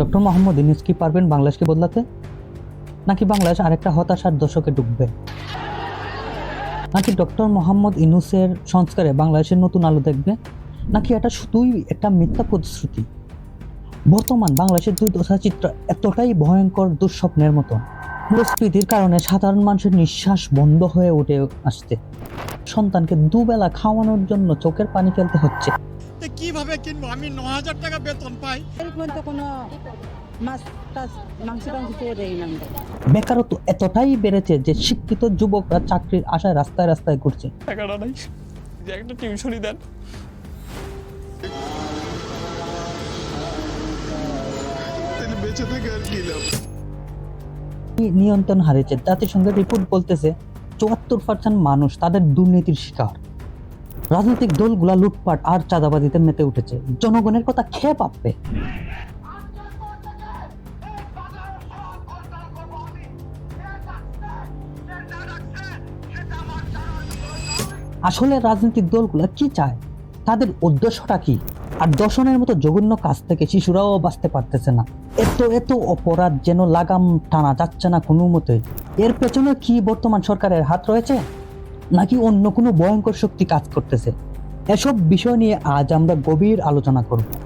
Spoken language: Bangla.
ডক্টর মোহাম্মদ ইউনুস কি পারবেন বাংলাদেশকে বদলাতে? নাকি বাংলাদেশ আরেকটা হতাশার দশকে ডুববে? নাকি ডক্টর মোহাম্মদ ইনুসের সংস্কারে বাংলাদেশের নতুন আলো দেখবে? নাকি এটা শুধুই একটা মিথ্যা প্রতিশ্রুতি? বর্তমান বাংলাদেশের দুর্দশা চিত্র এতটাই ভয়ঙ্কর দুঃস্বপ্নের মতো। মূল্যস্ফীতির কারণে সাধারণ মানুষের নিঃশ্বাস বন্ধ হয়ে উঠে আসছে। সন্তানকে দুবেলা খাওয়ানোর জন্য চোখের পানি ফেলতে হচ্ছে। কীভাবে কিনবো? আমি ন হাজার টাকা বেতন পাই। তো কোনো মাছ টাছ মাংস টাংস পেয়ে দেয় না বেকারত্ব এতটাই বেড়েছে যে শিক্ষিত যুবকরা চাকরির আশায় রাস্তায় রাস্তায় ঘুরছে। টাকাটা নাই। যে একটা টিউশনই দেন। বেঁচে থেকে আর কি লাভ? নিয়ন্ত্রণ হারিয়েছে। জাতিসংঘের রিপোর্ট বলতেছে চুয়াত্তর পার্সেন্ট মানুষ তাদের দুর্নীতির শিকার। রাজনৈতিক দলগুলা লুটপাট আর চাঁদাবাজিতে মেতে উঠেছে। জনগণের কথা খেয়ে পাবে আসলে রাজনৈতিক দলগুলা কি চায়? তাদের উদ্দেশ্যটা কি? আর দর্শনের মতো জঘন্য কাজ থেকে শিশুরাও বাঁচতে পারতেছে না। এত এত অপরাধ যেন লাগাম টানা যাচ্ছে না কোনো মতে। এর পেছনে কি বর্তমান সরকারের হাত রয়েছে? নাকি অন্য কোনো ভয়ঙ্কর শক্তি কাজ করতেছে? এসব বিষয় নিয়ে আজ আমরা গভীর আলোচনা করব।